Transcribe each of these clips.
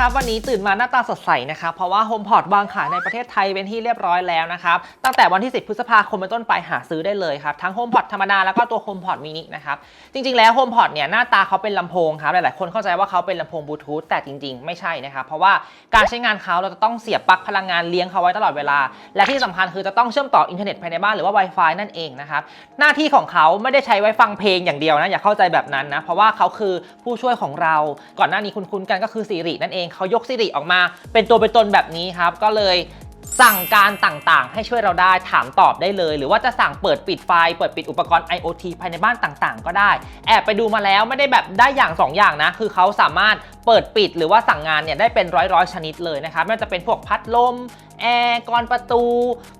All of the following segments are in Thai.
ครับวันนี้ตื่นมาหน้าตาสดใสนะครับเพราะว่า HomePod วางขายในประเทศไทยเป็นที่เรียบร้อยแล้วนะครับตั้งแต่วันที่ 10 พฤษภาคมเป็นต้นไปหาซื้อได้เลยครับทั้ง HomePod ธรรมดาแล้วก็ตัว HomePod mini นะครับจริงๆแล้ว HomePod เนี่ยหน้าตาเขาเป็นลำโพงครับหลายๆคนเข้าใจว่าเขาเป็นลำโพงบลูทูธแต่จริงๆ ไม่ใช่นะครับเพราะว่าการใช้งานเขาเราจะต้องเสียบปลั๊กพลังงานเลี้ยงเขาไว้ตลอดเวลา และที่สำคัญคือจะต้องเชื่อมต่ออินเทอร์เน็ตภายในบ้านหรือว่า Wi-Fi นั่นเองนะครับหน้าที่ของเขาไม่ได้ใช้ไว้ฟังเพลงอย่างเดียวนะอย่าเข้าใจแบบนั้นนะเพราะว่าเขาคือผู้ช่วยของเราก่อนหน้านี้คุ้นๆกันก็คือ Siri นั่นเองเขายก Siri ออกมา เป็นตัวเป็นตนแบบนี้ครับ ก็เลยสั่งการต่างๆ ให้ช่วยเราได้ถามตอบได้เลย หรือว่าจะสั่งเปิดปิดไฟล์เปิดปิดอุปกรณ์ IoT ภายในบ้านต่างๆ ก็ได้ แอบไปดูมาแล้วไม่ได้แบบได้อย่าง2อย่างนะ คือเขาสามารถเปิดปิดหรือว่าสั่งงานเนี่ยได้เป็นร้อยๆ ชนิดเลยนะครับไม่ว่าจะเป็นพวกพัดลมแอร์กรอนประตู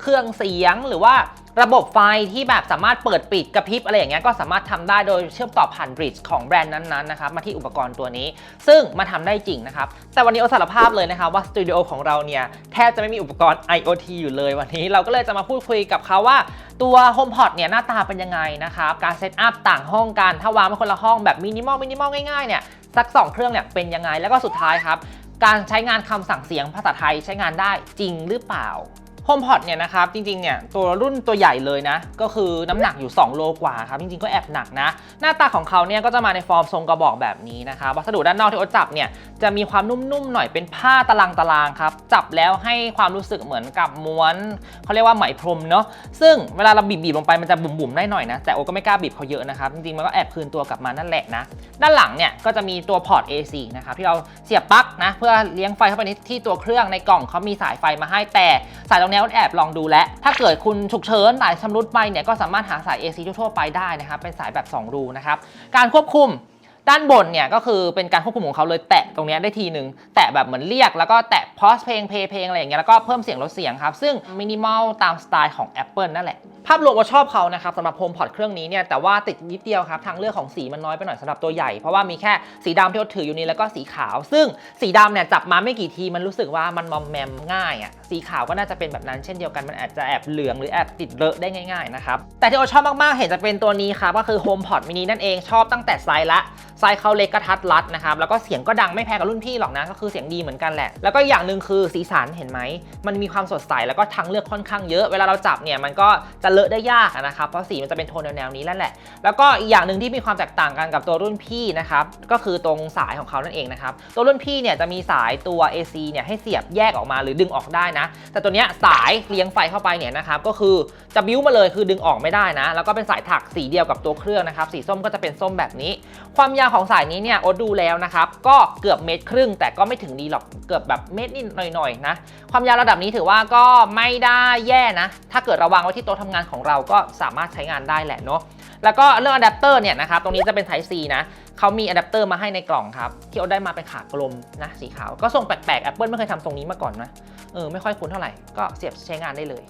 เครื่องเสียงหรือว่าระบบไฟที่แบบสามารถเปิดปิดกระพริบอะไรอย่างเงี้ยก็สามารถทำได้โดยเชื่อมต่อผ่านบริดจ์ของแบรนด์นั้นๆนะครับมาที่อุปกรณ์ตัวนี้ ซึ่งมาทำได้จริงนะครับ แต่วันนี้เอสารภาพเลยนะครับว่าสตูดิโอของเราเนี่ยแทบจะไม่มีอุปกรณ์ IoT อยู่เลยวันนี้เราก็เลยจะมาพูดคุยกับเขาว่าตัว HomePod เนี่ยหน้าตาเป็นยังไงนะครับการเซตอัพต่างห้องกันถ้าวางไว้คนละห้องแบบมินิมอลมินิมอลง่ายๆเนี่ยสัก 2 เครื่องเนี่ยเป็นยังไงแล้วก็สุดท้ายครับการใช้งานคำสั่งเสียงภาษาไทยใช้งานได้จริงหรือเปล่า HomePod เนี่ยนะครับจริงๆเนี่ยตัวรุ่นตัวใหญ่เลยนะ ก็คือน้ำหนักอยู่ 2 โลกว่าครับ จริงๆก็แอบหนักนะ หน้าตาของเขาเนี่ยก็จะมาในฟอร์มทรงกระบอกแบบนี้นะครับวัสดุด้านนอกที่โอ๊ตจับเนี่ยจะมีความนุ่มๆหน่อยเป็นผ้าตารางตารางๆครับ จับแล้วให้ความรู้สึกเหมือนกับม้วนเขาเรียกว่าไหมพรมเนาะซึ่งเวลาเราบีบๆลงไปมันจะบุ๋มๆได้หน่อยนะแต่โอก็ไม่กล้าบีบเขาเยอะนะครับจริงๆมันก็แอบคืนตัวกลับมานั่นแหละนะด้านหลังเนี่ยก็จะมีตัวพอร์ต AC นะครับที่เราเสียบปลั๊กนะเพื่อเลี้ยงไฟเข้าไปในที่ตัวเครื่องในกล่องเขามีสายไฟมาให้แต่สายตรงนี้แล้วแอบลองดูแล้วถ้าเกิดคุณฉุกเฉินสายชำรุดไปเนี่ยก็สามารถหาสาย AC ทั่วไปได้นะครับ เป็นสายแบบ 2 รูนะครับ การควบคุมด้านบนเนี่ยก็คือเป็นการควบคุมของเขาเลยแตะตรงนี้ได้ทีหนึ่งแตะแบบเหมือนเรียกแล้วก็แตะพอสเพลงเพลงเพลงอะไรอย่างเงี้ยแล้วก็เพิ่มเสียงลดเสียงครับ ซึ่งมินิมอลตามสไตล์ของ Apple นั่นแหละ ภาพรวมว่าชอบเขานะครับสำหรับ HomePod เครื่องนี้เนี่ยแต่ว่าติดนิดเดียวครับทางเลือกของสีมันน้อยไปหน่อยสำหรับตัวใหญ่ เพราะว่ามีแค่สีดำที่เราถืออยู่นี้แล้วก็สีขาว ซึ่งสีดำเนี่ยจับมาไม่กี่ทีมันรู้สึกว่ามันมอมแมมง่ายอะสีขาวก็น่าจะเป็นแบบนั้นเช่นเดียวกันมันอาจจะแอบเหลืองหรือแอบติดเลอะได้ง่ายๆนะครับแต่ที่เราชอบมากๆเห็นจะเป็นตัวนี้ครับก็คือ HomePod mini นั่นเองชอบตั้งแต่ไซส์ละไซส์เขาเล็กกระทัดรัดนะครับแล้วก็เสียงก็ดังไม่แพ้กับรุ่นพี่หรอกนะก็คือเสียงดีเหมือนกันแหละ แล้วก็อย่างหนึ่งคือสีสันเห็นไหมมันมีความสดใสแล้วก็ทางเลือกค่อนข้างเยอะเวลาเราจับเนี่ยมันก็จะเลอะได้ยากนะครับ เพราะสีมันจะเป็นโทนแนวๆนี้แล้วแหละ แล้วก็อีกอย่างหนึ่งที่มีความแตกต่างกันกับตัวรุ่นพี่นะครับ ก็คือตรงสายของเขานั่นเองนะครับ ตัวรุ่นพี่เนี่ยจะมีสายตัว AC เนี่ยให้เสียบแยกออกมาหรือดึงออกได้นะ แต่ตัวเนี้ยสายเลี้ยงไฟเข้าไปเนี่ยนะครับ ก็คือจะบิ้วมาเลยคือดึงออกไม่ได้นะ แล้วก็เป็นสายถักสีเดียวกับตัวเครื่องนะครับ สีส้มก็จะเป็นส้มแบบนี้ ความยาวของสายนี้เนี่ยโอ๊ตดูแล้วนะครับ ก็เกือบเมตรครึ่ง แต่ก็ไม่ถึงดีหรอกเกือบแบบเมตรนิดหน่อยๆนะ ความยาวระดับนี้ถือว่าก็ไม่ได้แย่นะ ถ้าเกิดระวังไว้ที่โต๊ะทำงานของเราก็สามารถใช้งานได้แหละเนาะแล้วก็เรื่องอะแดปเตอร์เนี่ยนะครับตรงนี้จะเป็น Type C นะเขามีอะแดปเตอร์มาให้ในกล่องครับที่โอ๊ตได้มาเป็นขากลมนะสีขาวก็ทรงแปลกๆ Apple ไม่เคยทำทรงนี้มาก่อนนะเออไม่ค่อยคุ้นเท่าไหร่ก็เสียบใช้งานได้เลย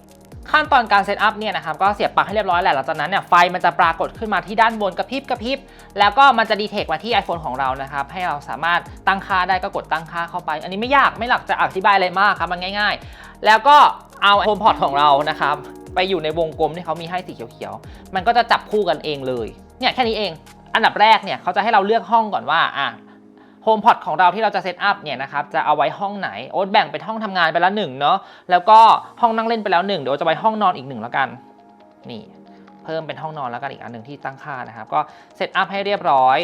ขั้นตอนการเซตอัพเนี่ยนะครับก็เสียบปลั๊กให้เรียบร้อยแหละหลังจากนั้นเนี่ยไฟมันจะปรากฏขึ้นมาที่ด้านบนกระพริบกระพริบแล้วก็มันจะดีเทคมาที่ iPhone ของเรานะครับให้เราสามารถตั้งค่าได้ก็กดตั้งค่าเข้าไป อันนี้ไม่ยากไม่หลักจะอธิบายอะไรมากครับมันง่าย ๆ แล้วก็เอา HomePod ของเรานะครับไปอยู่ในวงกลมที่เขามีให้สีเขียวๆมันก็จะจับคู่กันเองเลยเนี่ยแค่นี้เอง อันดับแรกเนี่ยเขาจะให้เราเลือกห้องก่อนว่าอะ โฮมพอดของเราที่เราจะเซตอัพเนี่ยนะครับจะเอาไว้ห้องไหนโอ๊ตแบ่งเป็นห้องทำงานไปแล้วหนึ่งเนาะแล้วก็ห้องนั่งเล่นไปแล้วหนึ่งเดี๋ยวจะไปห้องนอนอีกหนึ่งแล้วกันนี่เพิ่มเป็นห้องนอนแล้วกันอีกอันหนึ่งที่ตั้งค่านะครับ ก็เซตอัพให้เรียบร้อย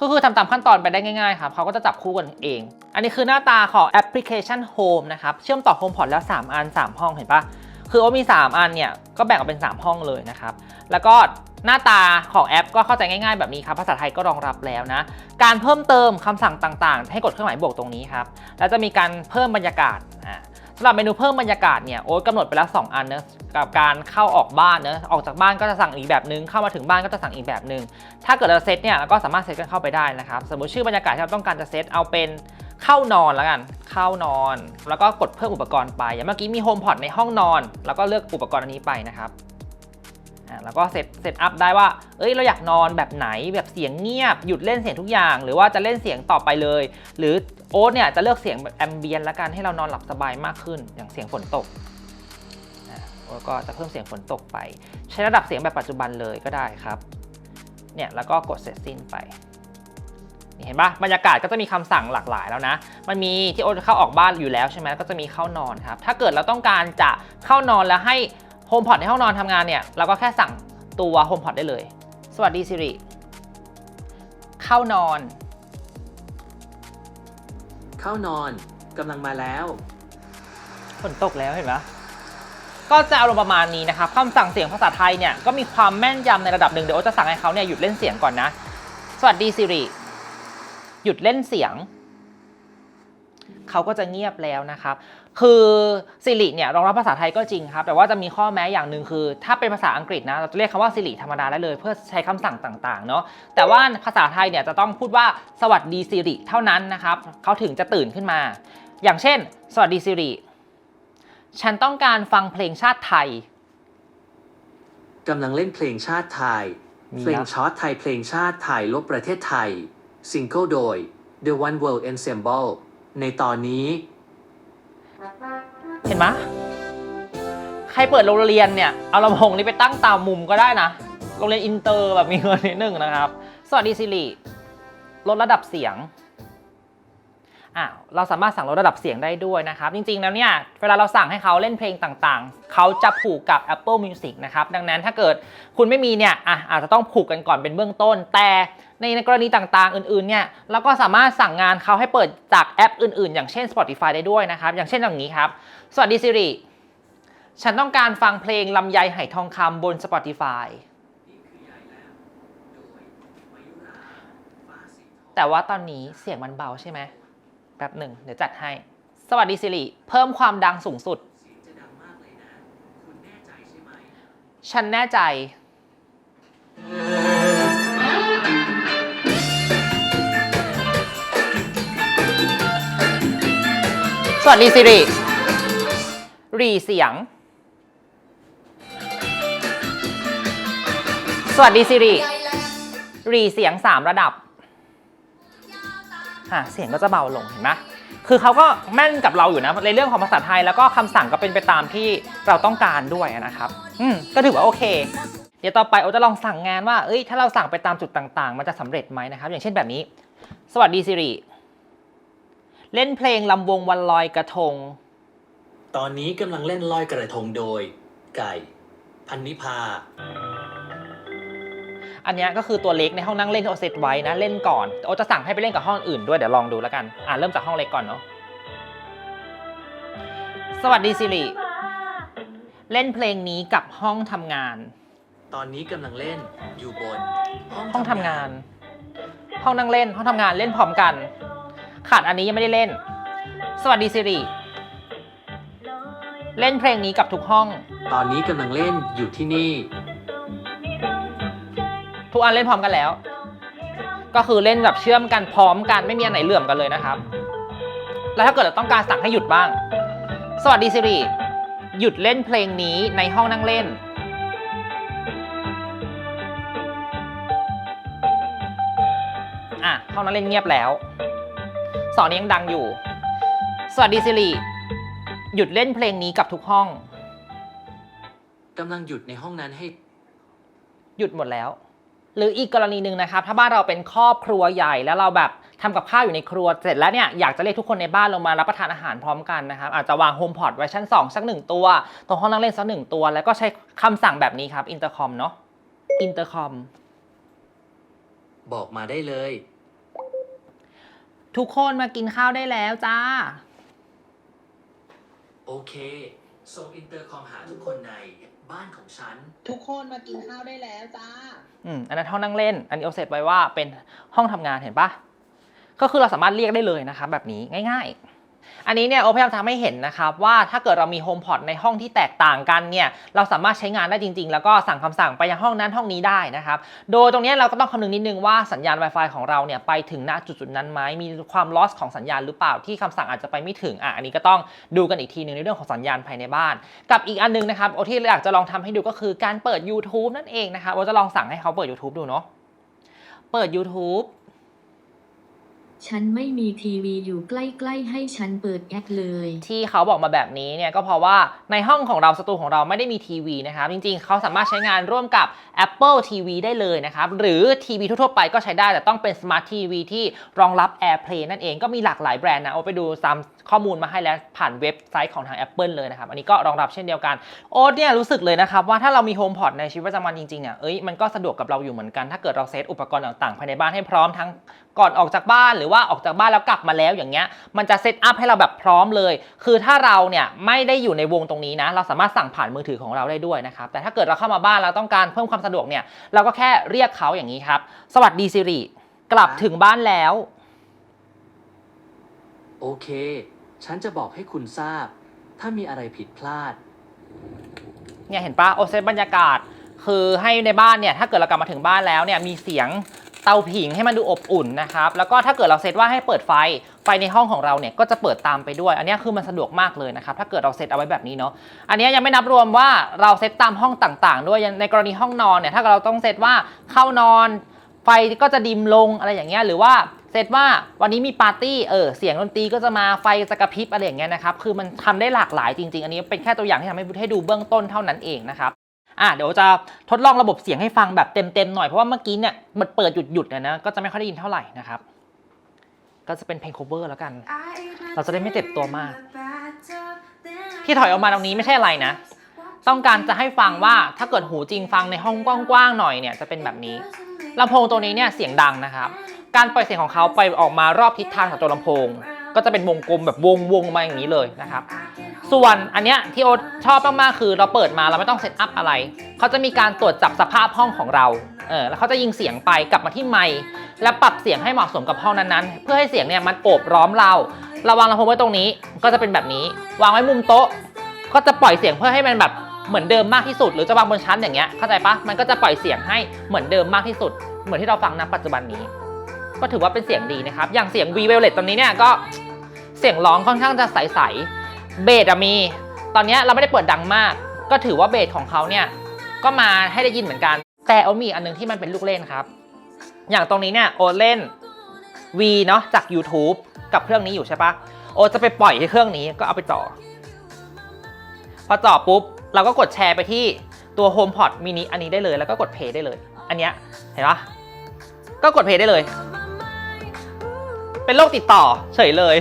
ก็คือทำตามขั้นตอนไปได้ง่ายๆครับเขาก็จะจับคู่กันเอง อันนี้คือหน้าตาของแอปพลิเคชัน Home นะครับเชื่อมต่อ HomePod แล้ว 3 อัน 3 ห้องเห็นปะคือโอมี 3 อันเนี่ยก็แบ่งออกเป็น 3 ห้องเลยนะครับ แล้วก็ หน้าตาของแอปก็เข้าใจง่ายๆ แบบนี้ครับภาษาไทยก็รองรับแล้วนะ การเพิ่มเติมคำสั่งต่างๆ ให้กดเครื่องหมายบวกตรงนี้ครับแล้วจะมีการเพิ่มบรรยากาศอ่าสำหรับเมนูเพิ่มบรรยากาศเนี่ยโอ๊ตกำหนดไปแล้ว 2 อันเนอะกับการเข้าออกบ้านเนอะออกจากบ้านก็จะสั่งอีกแบบนึง เข้ามาถึงบ้านก็จะสั่งอีกแบบนึง ถ้าเกิดเราเซตเนี่ยเราก็สามารถเซตกันเข้าไปได้นะครับ สมมติชื่อบรรยากาศที่เราต้องการจะเซตเอาเป็นเข้านอนแล้วกัน เข้านอน แล้วก็กดเพิ่มอุปกรณ์ไป อย่างเมื่อกี้มีโฮมพอดในห้องนอน แล้วก็เลือกอุปกรณ์อันนี้ไปนะครับ แล้วก็เซตเซตอัพได้ว่า เอ้ย เราอยากนอนแบบไหนแบบเสียงเงียบ หยุดเล่นเสียงทุกอย่าง หรือว่าจะเล่นเสียงต่อไปเลย หรือโอ๊ตเนี่ยจะเลือกเสียงแบบแอมเบียนละกันให้เรานอนหลับสบายมากขึ้น อย่างเสียงฝนตกโอ๊ตก็จะเพิ่มเสียงฝนตกไป ใช้ระดับเสียงแบบปัจจุบันเลยก็ได้ครับ เนี่ยแล้วก็กดเสร็จสิ้นไปนี่เห็นปะบรรยากาศก็จะมีคำสั่งหลากหลายแล้วนะ มันมีที่โอ๊ตเข้าออกบ้านอยู่แล้วใช่ไหมก็จะมีเข้านอนครับ ถ้าเกิดเราต้องการจะเข้านอนแล้วให้ โฮมพอดในห้องนอนทำงานเนี่ย เราก็แค่สั่งตัวโฮมพอดได้เลย สวัสดีสิริเข้านอน เข้านอนกำลังมาแล้วฝนตกแล้วเห็นไหมก็จะอารมณ์ประมาณนี้นะครับคำสั่งเสียงภาษาไทยเนี่ยก็มีความแม่นยำในระดับหนึ่งเดี๋ยวโอ๊ตจะสั่งให้เขาเนี่ยหยุดเล่นเสียงก่อนนะ สวัสดีสิริหยุดเล่นเสียง เขาก็จะเงียบแล้วนะครับ คือสิริเนี่ยรองรับภาษาไทยก็จริงครับ แต่ว่าจะมีข้อแม้อย่างหนึ่งคือ ถ้าเป็นภาษาอังกฤษนะเราจะเรียกคำว่าสิริธรรมดาได้เลยเพื่อใช้คำสั่งต่างๆเนาะแต่ว่าภาษาไทยเนี่ยจะต้องพูดว่าสวัสดีสิริเท่านั้นนะครับเขาถึงจะตื่นขึ้นมา อย่างเช่น สวัสดีสิริฉันต้องการฟังเพลงชาติไทยกำลังเล่นเพลงชาติไทยมีเพลงครับช็อตไทย เพลงชาติไทยลบประเทศไทย ซิงเกิลโดย The One World Ensemble ในตอนนี้ เห็นไหมใครเปิดโรงเรียนเนี่ย เอาลำโพงนี้ไปตั้งตามมุมก็ได้นะ โรงเรียนอินเตอร์แบบมีเงินนิดนึงนะครับ สวัสดีสิริลดระดับเสียงอ่าเราสามารถสั่งลดระดับเสียงได้ด้วยนะครับ จริงๆ แล้วเนี่ย เวลาเราสั่งให้เขาเล่นเพลงต่างๆ เขาจะผูกกับ Apple Music นะครับ ดังนั้นถ้าเกิดคุณไม่มีเนี่ยอะอาจจะต้องผูกกันก่อนเป็นเบื้องต้น แต่ ในกรณีต่างๆ อื่นๆ เนี่ยเราก็สามารถสั่งงานเขาให้เปิดจากแอปอื่นๆ อย่างเช่น Spotify ได้ด้วยนะครับ อย่างเช่นอย่างนี้ครับ สวัสดีสิริฉันต้องการฟังเพลงลำไยไหทองคำบน Spotify แต่ว่าตอนนี้เสียงมันเบาใช่ไหมแป๊บหนึ่งเดี๋ยวจัดให้ สวัสดีสิริเพิ่มความดังสูงสุดจะดังมากเลยนะคุณแน่ใจใช่ไหมฉันแน่ใจ สวัสดีสิริรีเสียง สวัสดีสิริรีเสียง3ระดับอะเสียงก็จะเบาลงเห็นไหมคือเขาก็แม่นกับเราอยู่นะในเรื่องของภาษาไทยแล้วก็คำสั่งก็เป็นไปตามที่เราต้องการด้วยนะครับ อืมก็ถือว่าโอเค เดี๋ยวต่อไปโอจะลองสั่งงานว่าเอ้ยถ้าเราสั่งไปตามจุดต่างๆ มันจะสำเร็จไหมนะครับ อย่างเช่นแบบนี้ สวัสดีสิริ เล่นเพลงลำวงวันลอยกระทง ตอนนี้กำลังเล่นลอยกระทงโดย ไก่ พันนิพา อันเนี้ยก็คือตัวเล็กในห้องนั่งเล่นที่โอเซตไว้นะ เล่นก่อนโอจะสั่งให้ไปเล่นกับห้องอื่นด้วยเดี๋ยวลองดูแล้วกัน อ่าเริ่มจากห้องเล็กก่อนเนาะสวัสดีสิริเล่นเพลงนี้กับห้องทำงาน ตอนนี้กำลังเล่นอยู่บนห้องทำงาน ห้องนั่งเล่นห้องทำงานเล่นพร้อมกัน ขาดอันนี้ยังไม่ได้เล่น สวัสดีสิริเล่นเพลงนี้กับทุกห้อง ตอนนี้กำลังเล่นอยู่ที่นี่ ทุกอันเล่นพร้อมกันแล้ว ก็คือเล่นแบบเชื่อมกันพร้อมกันไม่มีอันไหนเหลื่อมกันเลยนะครับ แล้วถ้าเกิดเราต้องการสั่งให้หยุดบ้าง สวัสดีสิริหยุดเล่นเพลงนี้ในห้องนั่งเล่น อะห้องนั่งเล่นเงียบแล้ว สองนี้ยังดังอยู่ สวัสดีสิริหยุดเล่นเพลงนี้กับทุกห้อง กำลังหยุดในห้องนั้นให้ หยุดหมดแล้ว หรืออีกกรณีหนึ่งนะครับ ถ้าบ้านเราเป็นครอบครัวใหญ่แล้วเราแบบทำกับข้าวอยู่ในครัวเสร็จแล้วเนี่ยอยากจะเรียกทุกคนในบ้านลงมารับประทานอาหารพร้อมกันนะครับ อาจจะวางโฮมพอดไว้ชั้น2สักหนึ่งตัวตรงห้องนั่งเล่นสักหนึ่งตัว แล้วก็ใช้คำสั่งแบบนี้ครับอินเตอร์คอมเนาะอินเตอร์คอมบอกมาได้เลย ทุกคนมากินข้าวได้แล้วจ้า โอเค ส่งอินเตอร์คอมหาทุกคนในบ้านของฉัน ทุกคนมากินข้าวได้แล้วจ้า อืม อันนั้นห้องนั่งเล่น อันนี้เอาเสร็จไว้ว่าเป็นห้องทำงานเห็นปะก็คือเราสามารถเรียกได้เลยนะครับแบบนี้ง่าย ๆ อันนี้เนี่ยโอพยายามทำให้เห็นนะครับว่าถ้าเกิดเรามีโฮมพอดในห้องที่แตกต่างกันเนี่ยเราสามารถใช้งานได้จริง ๆ แล้วก็สั่งคำสั่งไปยังห้องนั้นห้องนี้ได้นะครับโดยตรงนี้เราก็ต้องคำนึงนิดนึงว่าสัญญาณ Wi-Fi ของเราเนี่ยไปถึงณจุดๆนั้นไหมมีความ loss ของสัญญาณหรือเปล่าที่คำสั่งอาจจะไปไม่ถึงอะอันนี้ก็ต้องดูกันอีกทีนึงในเรื่องของสัญญาณภายในบ้าน กับอีกอันนึงนะครับโอที่อยากจะลองทำให้ดูก็คือการเปิด YouTube นั่นเองนะครับโอจะลองสั่งให้เขาเปิด YouTube ดูเนาะเปิด YouTube ฉันไม่มีทีวีอยู่ใกล้ๆให้ฉันเปิดแอปเลย ที่เขาบอกมาแบบนี้เนี่ยก็เพราะว่าในห้องของเราสตูของเราไม่ได้มีทีวีนะครับ จริงๆ เขาสามารถใช้งานร่วมกับ Apple TV ได้เลยนะครับ หรือทีวีทั่วๆไปก็ใช้ได้แต่ต้องเป็น Smart TV ที่รองรับ AirPlay นั่นเองก็มีหลากหลายแบรนด์นะ โอไปดูตามข้อมูลมาให้แล้วผ่านเว็บไซต์ของทาง Apple เลยนะครับ อันนี้ก็รองรับเช่นเดียวกันโอ๊ตเนี่ยรู้สึกเลยนะครับว่าถ้าเรามี HomePod ในชีวิตประจำวันจริงๆเนี่ยเอ้ยมันก็สะดวกกับเราอยู่เหมือนกันถ้าเกิดเราเซตอุปกรณ์ต่างๆภายในบ้านให้พร้อมทั้ง ก่อนออกจากบ้านหรือว่าออกจากบ้านแล้วกลับมาแล้วอย่างเงี้ยมันจะเซตอัพให้เราแบบพร้อมเลย คือถ้าเราเนี่ยไม่ได้อยู่ในวงตรงนี้นะ เราสามารถสั่งผ่านมือถือของเราได้ด้วยนะครับ แต่ถ้าเกิดเราเข้ามาบ้านเราต้องการเพิ่มความสะดวกเนี่ยเราก็แค่เรียกเขาอย่างนี้ครับ สวัสดีซิริกลับถึงบ้านแล้ว โอเค ฉันจะบอกให้คุณทราบ ถ้ามีอะไรผิดพลาด เนี่ยเห็นปะโอเซตบรรยากาศ คือให้ในบ้านเนี่ยถ้าเกิดเรากลับมาถึงบ้านแล้วเนี่ยมีเสียง เตาผิงให้มันดูอบอุ่นนะครับ แล้วก็ถ้าเกิดเราเซตว่าให้เปิดไฟ ไฟในห้องของเราเนี่ยก็จะเปิดตามไปด้วย อันนี้คือมันสะดวกมากเลยนะครับ ถ้าเกิดเราเซตเอาไว้แบบนี้เนาะ อันนี้ยังไม่นับรวมว่าเราเซตตามห้องต่างๆ ด้วย ในกรณีห้องนอนเนี่ย ถ้าเราต้องเซตว่าเข้านอนไฟก็จะดิมลงอะไรอย่างเงี้ย หรือว่าเซตว่าวันนี้มีปาร์ตี้เออเสียงดนตรีก็จะมาไฟจะกระพริบอะไรอย่างเงี้ยนะครับ คือมันทำได้หลากหลายจริง ๆ อันนี้เป็นแค่ตัวอย่างที่ทำให้ให้ดูเบื้องต้นเท่านั้นเองนะครับ อะเดี๋ยวจะทดลองระบบเสียงให้ฟังแบบเต็มๆหน่อยเพราะว่าเมื่อกี้เนี่ยมันเปิดหยุดๆนะนะก็จะไม่ค่อยได้ยินเท่าไหร่นะครับ ก็จะเป็นเพลง cover แล้วกัน เราจะได้ไม่เจ็บตัวมาก ที่ถอยออกมาตรงนี้ไม่ใช่อะไรนะ ต้องการจะให้ฟังว่าถ้าเกิดหูจริงฟังในห้องกว้างๆหน่อยเนี่ยจะเป็นแบบนี้ลำโพงตัวนี้เนี่ยเสียงดังนะครับ การปล่อยเสียงของเขาไปออกมารอบทิศทางของตัวลำโพง ก็จะเป็นวงกลมแบบวงวงมาอย่างนี้เลยนะครับ ส่วนอันเนี้ยที่โอ๊ตชอบมากๆคือเราเปิดมาเราไม่ต้องเซตอัพอะไร เขาจะมีการตรวจจับสภาพห้องของเราเออแล้วเขาจะยิงเสียงไปกลับมาที่ไมค์และปรับเสียงให้เหมาะสมกับห้องนั้นๆ เพื่อให้เสียงเนี่ยมันโอบล้อมเราเราวางลำโพงไว้ตรงนี้ก็จะเป็นแบบนี้ วางไว้มุมโต๊ะ ก็จะปล่อยเสียงเพื่อให้มันแบบเหมือนเดิมมากที่สุด หรือจะวางบนชั้นอย่างเงี้ยเข้าใจปะมันก็จะปล่อยเสียงให้เหมือนเดิมมากที่สุด เหมือนที่เราฟังณปัจจุบันนี้ ก็ถือว่าเป็นเสียงดีนะครับ อย่างเสียง V Violet ตอนนี้เนี่ยก็เสียงร้องค่อนข้างจะใสๆเบสอะมี ตอนนี้เราไม่ได้เปิดดังมาก ก็ถือว่าเบสของเขาเนี่ยก็มาให้ได้ยินเหมือนกัน แต่โอมีอันนึงที่มันเป็นลูกเล่นครับ อย่างตรงนี้เนี่ยโอเล่น V เนาะจาก YouTube กับเครื่องนี้อยู่ใช่ปะโอจะไปปล่อยที่เครื่องนี้ก็เอาไปต่อ พอต่อปุ๊บ เราก็กดแชร์ไปที่ตัว HomePod mini อันนี้ได้เลย แล้วก็กด play ได้เลย อันเนี้ยเห็นปะก็กด play ได้เลย เป็นโรคติดต่อเฉยเลย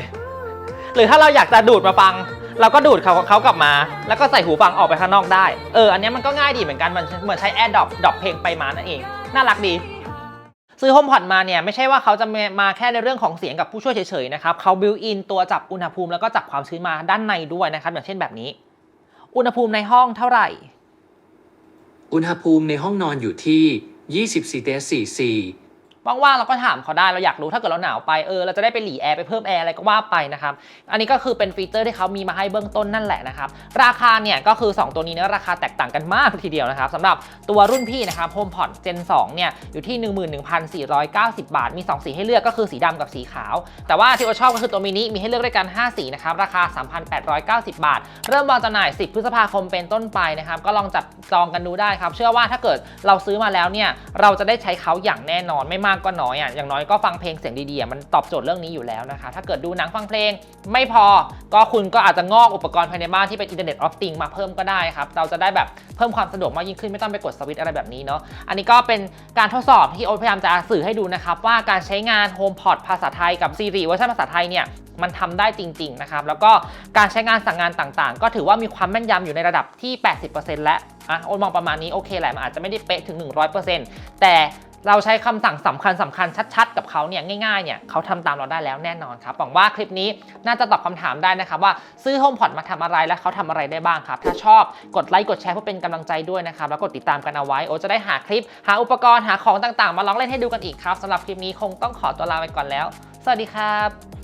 หรือถ้าเราอยากจะดูดมาฟัง เราก็ดูดเขาเขากลับมา แล้วก็ใส่หูฟังออกไปข้างนอกได้ เออ อันนี้มันก็ง่ายดีเหมือนกัน มันเหมือนใช้ Air Drop ดรอปเพลงไปมานั่นเอง น่ารักดี ซื้อ HomePod มาเนี่ย ไม่ใช่ว่าเขาจะมาแค่ในเรื่องของเสียงกับผู้ช่วยเฉยๆนะครับเขาบิวอินตัวจับอุณหภูมิแล้วก็จับความชื้นมาด้านในด้วยนะครับอย่างเช่นแบบนี้ อุณหภูมิในห้องเท่าไหร่ อุณหภูมิในห้องนอนอยู่ที่ 24เดซีซี ว่างๆเราก็ถามเขาได้เราอยากรู้ถ้าเกิดเราหนาวไปเออเราจะได้ไปหลีแอร์ไปเพิ่มแอร์อะไรก็ว่าไปนะครับอันนี้ก็คือเป็นฟีเจอร์ที่เขามีมาให้เบื้องต้นนั่นแหละนะครับราคาเนี่ยก็คือ 2 ตัวนี้เนี่ยราคาแตกต่างกันมากทีเดียวนะครับสำหรับตัวรุ่นพี่นะครับ HomePod Gen 2เนี่ยอยู่ที่ 11,490 บาท มี 2 สีให้เลือกก็คือสีดำกับสีขาว แต่ว่าที่เราชอบก็คือตัวมินิมีให้เลือกด้วยกัน 5 สีนะครับราคา 3,890 บาท เริ่มวางจำหน่าย 10 พฤษภาคมเป็นต้นไปนะครับก็ลองจับจองกันดูได้ครับเชื่อว่าถ้าเกิดเราซื้อมาแล้วเนี่ยเราจะได้ใช้เขาอย่างแน่นอนไม่มากก็น้อยอะอย่างน้อยก็ฟังเพลงเสียงดีๆมันตอบโจทย์เรื่องนี้อยู่แล้วนะคะ ถ้าเกิดดูหนังฟังเพลงไม่พอก็คุณก็อาจจะงอกอุปกรณ์ภายในบ้านที่เป็น Internet of Things มาเพิ่มก็ได้ครับ เราจะได้แบบเพิ่มความสะดวกมากยิ่งขึ้นไม่ต้องไปกดสวิตช์อะไรแบบนี้เนาะอันนี้ก็เป็นการทดสอบที่โอ๊ตพยายามจะสื่อให้ดูนะครับว่าการใช้งาน HomePod ภาษาไทยกับ Siri เวอร์ชันภาษาไทยเนี่ยมันทำได้จริง ๆ นะครับ แล้วก็การใช้งานสั่งงานต่างๆ ก็ถือว่ามีความแม่นยำอยู่ในระดับที่ 80%แล้วอะโอ๊ตมองประมาณนี้ โอเคแหละ มันอาจจะไม่ได้เป๊ะถึง 100%แต่ เราใช้คำสั่งสำคัญสำคัญชัดๆ กับเขาเนี่ยง่ายๆเนี่ยเขาทำตามเราได้แล้วแน่นอนครับหวังว่าคลิปนี้น่าจะตอบคำถามได้นะครับว่าซื้อ HomePod มาทำอะไรและเขาทำอะไรได้บ้างครับ ถ้าชอบกดไลค์กดแชร์เพื่อเป็นกำลังใจด้วยนะครับแล้วกดติดตามกันเอาไว้โอจะได้หาคลิป หาอุปกรณ์หาของต่างๆ มาลองเล่นให้ดูกันอีกครับสำหรับคลิปนี้คงต้องขอตัวลาไปก่อนแล้ว สวัสดีครับ